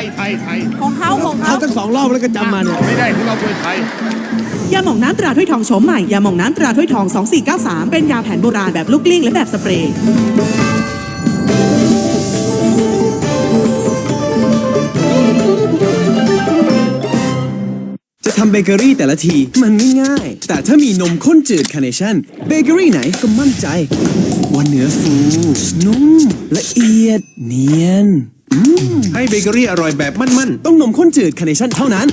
ยไทยไทยของเขาของเขาเขาตั้งสองรอบแล้วก็จำมาเนี่ย ไม่ได้ของเรามวยไทย ยาหม่องน้ำตราถ้วยทองโฉมใหม่ยาหม่องน้ำตราถ้วยทอง 2493 เป็นยาแผนโบราณแบบลูกกลิ้งและแบบสเปรย์ จะทำเบเกอรี่แต่ละที มันไม่ง่าย แต่ถ้ามีนมข้นจืดคาร์เนชั่นเบเกอรี่ไหนก็มั่นใจ ว่าเนื้อฟู นุ่มละเอียดเนียน ให้เบเกอรี่อร่อยแบบมั่นต้องนมข้นจืดคาร์เนชั่นเท่านั้น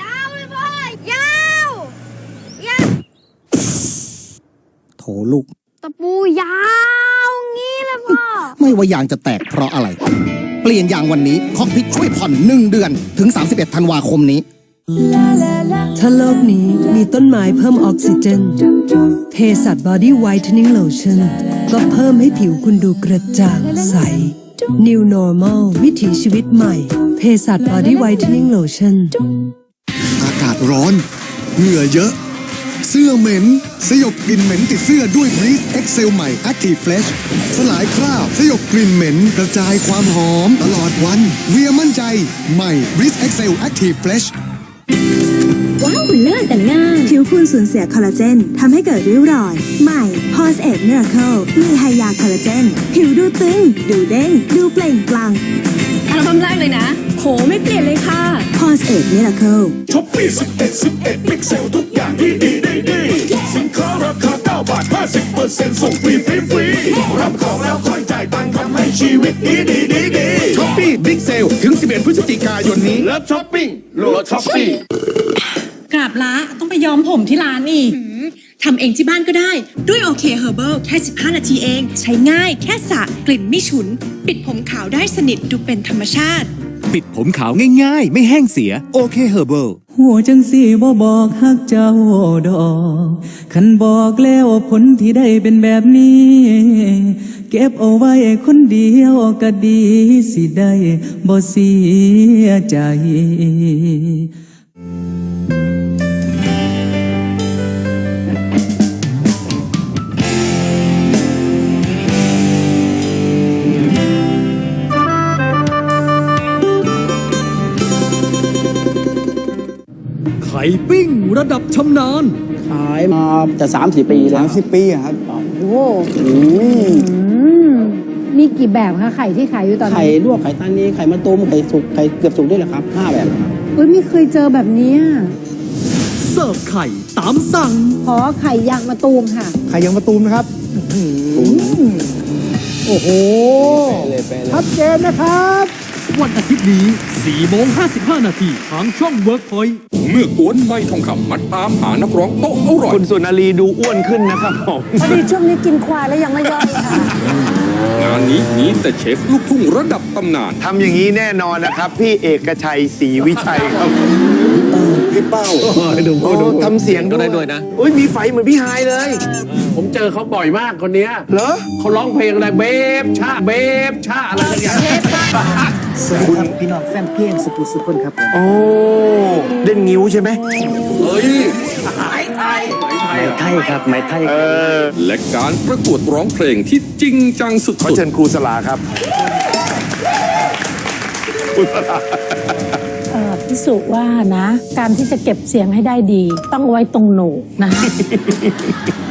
ยาวเลยพ่อยาวยาวโถลูก ตะปูยาวงี้เลยพ่อ ไม่ว่ายางจะแตกเพราะอะไร เปลี่ยนยางวันนี้คอกพิทช่วยผ่อน1เดือนถึง 31 ธันวาคมนี้ ถ้าโลกนี้มีต้นไม้เพิ่มออกซิเจน เภสัชบอดี้ไวท์เทนนิ่งโลชั่นก็เพิ่มให้ผิวคุณดูกระจ่างใส New Normal วิถีชีวิตใหม่เภสัชบอดี้ไวท์เทนนิ่งโลชั่นอากาศร้อน เหงื่อเยอะ เสื้อเหม็น สยบกลิ่นเหม็นติดเสื้อด้วย Breeze Excel ใหม่ Active Fresh สลายคราบ สยบกลิ่นเหม็น กระจายความหอม ตลอดวัน เวียมั่นใจ ใหม่ Breeze Excel Active Fresh คุณสูญเสียคอลลาเจนทำให้เกิดริ้วรอย ใหม่ Pause Age Miracle มีไฮยาคอลลาเจน ผิวดูตึง ดูเด้ง ดูเปล่งปลั่งอัลบั้มแรกเลยนะ โห ไม่เปลี่ยนเลยค่ะ Pause Age Miracle ช้อปปี้11 11พิกเซลทุกอย่างที่ดีดีดีสินค้าราคา 9 บาท 50เปอร์เซ็นต์ส่งฟรีฟรีฟรีรับของแล้วค่อยจ่ายตังค์ทำให้ชีวิตดีดีดีดีช้อปปี้บิ๊กเซลถึง 11 พฤศจิกายนนี้เลิฟช้อปปิ้งโหลดช้อปปี้ กราบละต้องไปย้อมผมที่ร้านอีกทำเองที่บ้านก็ได้ ด้วยโอเคเฮอร์เบิลแค่ 15 นาทีเอง ใช้ง่ายแค่สระกลิ่นไม่ฉุน ปิดผมขาวได้สนิทดูเป็นธรรมชาติ ปิดผมขาวง่ายๆ ไม่แห้งเสีย โอเคเฮอร์เบิล หัวจังสี่บ่บอกฮักเจ้าดอกคันบอกแล้วผลที่ได้เป็นแบบนี้ เก็บเอาไว้คนเดียวก็ดีสิได้บ่เสียใจ ปิ้งระดับชำนาญ ขายมาจะ3 4ปีแล้ว30 ปีอะครับโอ้มีกี่แบบคะไข่ที่ขายอยู่ตอนไข่นี้ลวกไข่ตานีไข่มะตูมไข่สุกไข่เกือบสุกด้วยแหละครับห้าแบบเอ้ยไม่เคยเจอแบบเนี้ยเสิร์ฟไข่ตามสั่ง ขอไข่ยางมะตูมค่ะ ไข่ยังมาตูมนะครับโอ้โห เลยไปเลย ชัดเจนนะครับ วันอาทิตย์นี้4โมง55 นาทีทางช่อง Workpoint เมื่อกวนไม่ทองคำมัดตามหานักร้องโต๊ะอร่อย คุณสุนารีดูอ้วนขึ้นนะครับผมพอดีช่วงนี้กินควายแล้วยังไม่ย่อยค่ะ งานนี้มีแต่เชฟลูกทุ่งระดับตำนาน ทำอย่างนี้แน่นอนนะครับ พี่เอกชัยศรีวิชัยครับ พี่เป้าดูดูทำเสียงด้วยด้วยนะอุ้ยมีไฟเหมือนพี่ไฮายเลย ผมเจอเขาบ่อยมากคนเนี้ยเหรอเขาร้องเพลงอะไรเบฟชาเบฟชาอะไรสักอย่างสวัสดีครับพี่น้องแฟนเพลงสุปุสุพนครับโอ้เล่นนิ้วใช่ไหมเฮ้ยไม้ไทยครับไม้ไทยเออและการประกวดร้องเพลงที่จริงจังสุขอดเชิญครูสลาครับครูสลา พิสูจน์ว่านะ การที่จะเก็บเสียงให้ได้ดี ต้องเอาไว้ตรงโหนกนะ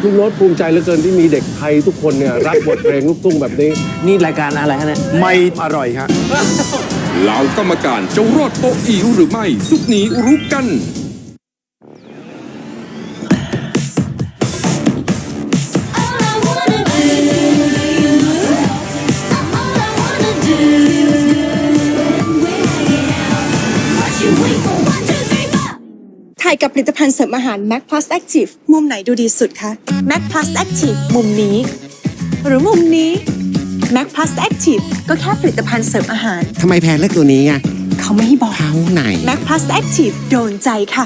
ลุงโน้ตภูมิใจเหลือเกินที่มีเด็กไทยทุกคนเนี่ยรักบทเพลงลูกทุ่งแบบนี้ นี่รายการอะไรฮะเนี่ยไม่อร่อยฮะๆเหล่ากรรมการจะรอดโต๊ะอิ๋วหรือไม่ สุกนี้รู้กัน ถ่ายกับผลิตภัณฑ์เสริมอาหาร Mac Plus Active มุมไหนดูดีสุดคะ Mac Plus Active มุมนี้ หรือมุมนี้ Mac Plus Active ก็แค่ผลิตภัณฑ์เสริมอาหาร ทำไมแพนเลือกตัวนี้อะเขาไม่ให้บอกเขาไหน Mac Plus Active โดนใจค่ะ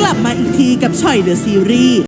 กลับมาอีกทีกับช่อยเดอะซีรีส์